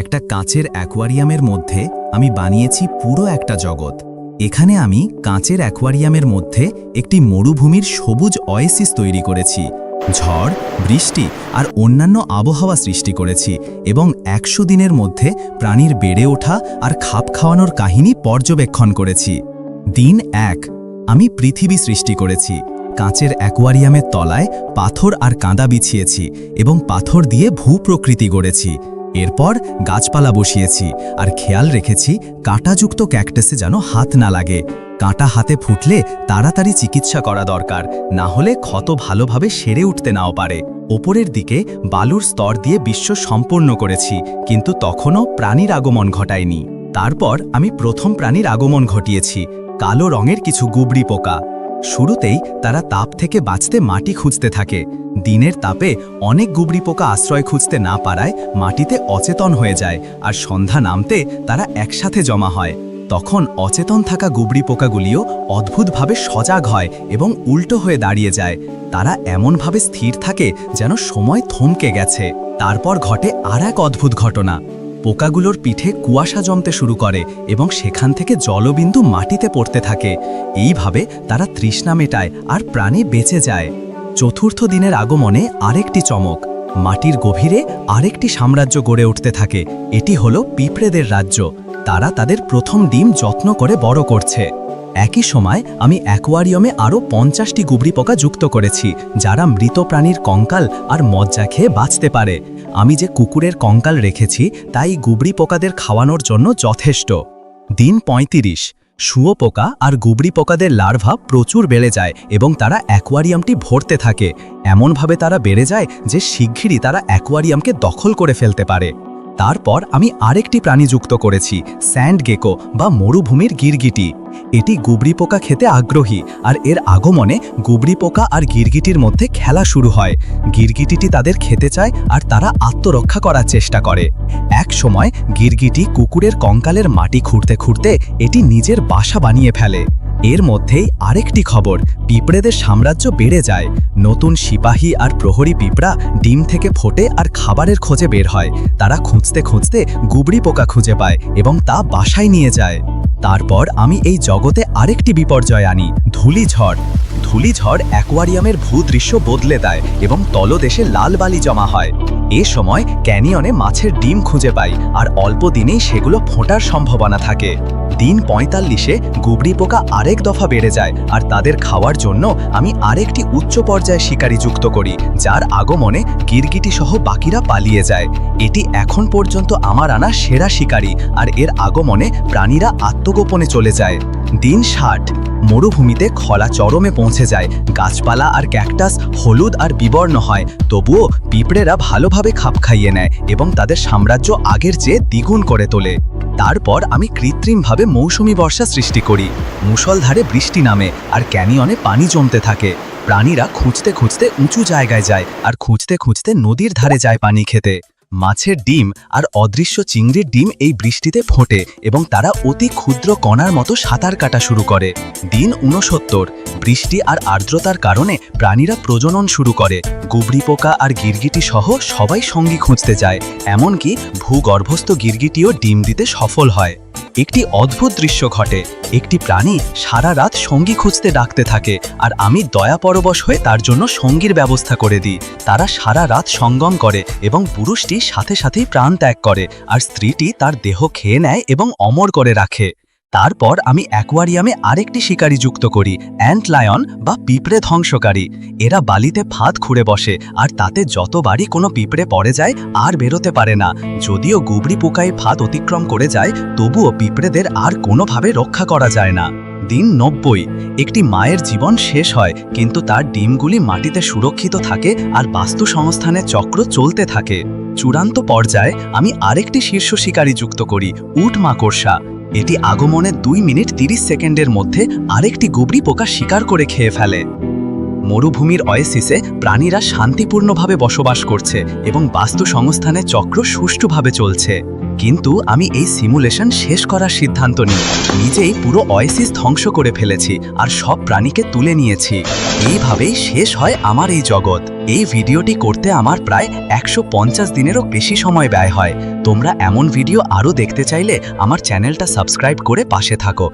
একটা কাঁচের অ্যাকোয়ারিয়ামের মধ্যে আমি বানিয়েছি পুরো একটা জগৎ। এখানে আমি কাঁচের অ্যাকোয়ারিয়ামের মধ্যে একটি মরুভূমির সবুজ অয়েসিস তৈরি করেছি, ঝড়, বৃষ্টি আর অন্যান্য আবহাওয়া সৃষ্টি করেছি এবং একশো দিনের মধ্যে প্রাণীর বেড়ে ওঠা আর খাপ খাওয়ানোর কাহিনী পর্যবেক্ষণ করেছি। দিন এক, আমি পৃথিবী সৃষ্টি করেছি, কাঁচের অ্যাকোয়ারিয়ামের তলায় পাথর আর কাঁদা বিছিয়েছি এবং পাথর দিয়ে ভূপ্রকৃতি গড়েছি। এরপর গাছপালা বসিয়েছি আর খেয়াল রেখেছি কাঁটাযুক্ত ক্যাকটাসে যেন হাত না লাগে। কাঁটা হাতে ফুটলে তাড়াতাড়ি চিকিৎসা করা দরকার, না হলে ক্ষত ভালোভাবে সেরে উঠতে নাও পারে। ওপরের দিকে বালুর স্তর দিয়ে বিশ্ব সম্পূর্ণ করেছি, কিন্তু তখনও প্রাণীর আগমন ঘটায়নি। তারপর আমি প্রথম প্রাণীর আগমন ঘটিয়েছি, কালো রঙের কিছু গুবড়ি পোকা। শুরুতেই তারা তাপ থেকে বাঁচতে মাটি খুঁজতে থাকে। দিনের তাপে অনেক গুবড়ি পোকা আশ্রয় খুঁজতে না পারায় মাটিতে অচেতন হয়ে যায় আর সন্ধ্যা নামতে তারা একসাথে জমা হয়। তখন অচেতন থাকা গুবড়ি পোকাগুলিও অদ্ভুতভাবে সজাগ হয় এবং উল্টো হয়ে দাঁড়িয়ে যায়। তারা এমনভাবে স্থির থাকে যেন সময় থমকে গেছে। তারপর ঘটে আর এক অদ্ভুত ঘটনা। পোকাগুলোর পিঠে কুয়াশা জমতে শুরু করে এবং সেখান থেকে জলবিন্দু মাটিতে পড়তে থাকে। এইভাবে তারা তৃষ্ণা মেটায় আর প্রাণী বেঁচে যায়। চতুর্থ দিনের আগমনে আরেকটি চমক, মাটির গভীরে আরেকটি সাম্রাজ্য গড়ে উঠতে থাকে। এটি হলো পিঁপড়েদের রাজ্য। তারা তাদের প্রথম ডিম যত্ন করে বড় করছে। একই সময় আমি অ্যাকোয়ারিয়ামে আরও পঞ্চাশটি গুবড়ি পোকা যুক্ত করেছি, যারা মৃত প্রাণীর কঙ্কাল আর মজ্জা খেয়ে বাঁচতে পারে। আমি যে কুকুরের কঙ্কাল রেখেছি তাই গুবড়ি পোকাদের খাওয়ানোর জন্য যথেষ্ট। দিন ৩৫ শুঁয়ো পোকা আর গুবড়ি পোকাদের লার্ভা প্রচুর বেড়ে যায় এবং তারা অ্যাকোয়ারিয়ামটি ভরতে থাকে। এমনভাবে তারা বেড়ে যায় যে শিগগিরই তারা অ্যাকোয়ারিয়ামকে দখল করে ফেলতে পারে। তারপর আমি আরেকটি প্রাণী যুক্ত করেছি, স্যান্ড গেকো বা মরুভূমির গিরগিটি। এটি গুবড়ি পোকা খেতে আগ্রহী আর এর আগমনে গুবড়ি পোকা আর গিরগিটির মধ্যে খেলা শুরু হয়। গিরগিটিটি তাদের খেতে চায় আর তারা আত্মরক্ষা করার চেষ্টা করে। এক সময় গিরগিটি কুকুরের কঙ্কালের মাটি খুঁড়তে খুঁড়তে এটি নিজের বাসা বানিয়ে ফেলে। এর মধ্যেই আরেকটি খবর, পিঁপড়েদের সাম্রাজ্য বেড়ে যায়। নতুন সিপাহী আর প্রহরী পিঁপড়া ডিম থেকে ফোটে আর খাবারের খোঁজে বের হয়। তারা খুঁজতে খুঁজতে গুবড়ি পোকা খুঁজে পায় এবং তা বাসায় নিয়ে যায়। তারপর আমি এই জগতে আরেকটি বিপর্যয় আনি, ধুলিঝড়। ধূলিঝড় অ্যাকোয়ারিয়ামের ভূদৃশ্য বদলে দেয় এবং তলদেশে লাল বালি জমা হয়। এ সময় ক্যানিয়নে মাছের ডিম খুঁজে পাই, আর অল্প দিনেই সেগুলো ফোটার সম্ভাবনা থাকে। দিন পঁয়তাল্লিশে গুবড়ি পোকা আরেক দফা বেড়ে যায়, আর তাদের খাওয়ার জন্য আমি আরেকটি উচ্চ পর্যায়ে শিকারি যুক্ত করি, যার আগমনে গিরগিটি সহ বাকিরা পালিয়ে যায়। এটি এখন পর্যন্ত আমার আনা সেরা শিকারি, আর এর আগমনে প্রাণীরা আত্মগোপনে চলে যায়। দিন ষাট, মরুভূমিতে খলা চরমে পৌঁছে যায়, গাছপালা আর ক্যাকটাস হলুদ আর বিবর্ণ হয়, তবুও পিঁপড়েরা ভালোভাবে খাপ খাইয়ে নেয় এবং তাদের সাম্রাজ্য আগের চেয়ে দ্বিগুণ করে তোলে। তারপর আমি কৃত্রিমভাবে মৌসুমি বর্ষা সৃষ্টি করি। মুসলধারে বৃষ্টি নামে আর ক্যানিয়নে পানি জমতে থাকে। প্রাণীরা খুঁজতে খুঁজতে উঁচু জায়গায় যায় আর খুঁজতে খুঁজতে নদীর ধারে যায় পানি খেতে। মাছের ডিম আর অদৃশ্য চিংড়ির ডিম এই বৃষ্টিতে ফোটে এবং তারা অতি ক্ষুদ্র কণার মতো সাঁতার কাটা শুরু করে। দিন ঊনসত্তর, বৃষ্টি আর আর্দ্রতার কারণে প্রাণীরা প্রজনন শুরু করে। গুবরি পোকা আর গিরগিটি সহ সবাই সঙ্গী খুঁজতে যায়, এমনকি ভূগর্ভস্থ গিরগিটিও ডিম দিতে সফল হয়। একটি অদ্ভুত দৃশ্য ঘটে। একটি প্রাণী সারা রাত সঙ্গী খুঁজতে ডাকতে থাকে আর আমি দয়া পরবশ হয়ে তার জন্য সঙ্গীর ব্যবস্থা করে দিই। তারা সারা রাত সঙ্গম করে এবং পুরুষটি সাথে সাথেই প্রাণ ত্যাগ করে আর স্ত্রীটি তার দেহ খেয়ে নেয় এবং অমর করে রাখে। তারপর আমি অ্যাকোয়ারিয়ামে আরেকটি শিকারি যুক্ত করি, অ্যান্ট লায়ন বা পিঁপড়ে ধ্বংসকারী। এরা বালিতে ফাঁদ খুঁড়ে বসে, আর তাতে যতবারই কোনো পিঁপড়ে পড়ে যায়, আর বেরোতে পারে না। যদিও গুবড়ি পোকায় ফাঁদ অতিক্রম করে যায়, তবুও পিঁপড়েদের আর কোনোভাবে রক্ষা করা যায় না। দিন নব্বই। একটি মায়ের জীবন শেষ হয়, কিন্তু তার ডিমগুলি মাটিতে সুরক্ষিত থাকে, আর বাস্তু সংস্থানের চক্র চলতে থাকে। চূড়ান্ত পর্যায়ে আমি আরেকটি শীর্ষ শিকারী যুক্ত করি, উট মাকড়সা। এটি আগমনের দুই মিনিট তিরিশ সেকেন্ডের মধ্যে আরেকটি গুবরি পোকা শিকার করে খেয়ে ফেলে। মরুভূমির অয়েসিসে প্রাণীরা শান্তিপূর্ণভাবে বসবাস করছে এবং বাস্তু সংস্থানের চক্র সুষ্ঠুভাবে চলছে। কিন্তু আমি এই সিমুলেশন শেষ করার সিদ্ধান্ত নিই। নিজেই পুরো অয়েসিস ধ্বংস করে ফেলেছি আর সব প্রাণীকে তুলে নিয়েছি। এইভাবেই শেষ হয় আমার এই জগৎ। এই ভিডিওটি করতে আমার প্রায় একশো পঞ্চাশ দিনেরও বেশি সময় ব্যয় হয়। তোমরা এমন ভিডিও আরও দেখতে চাইলে আমার চ্যানেলটা সাবস্ক্রাইব করে পাশে থাকো।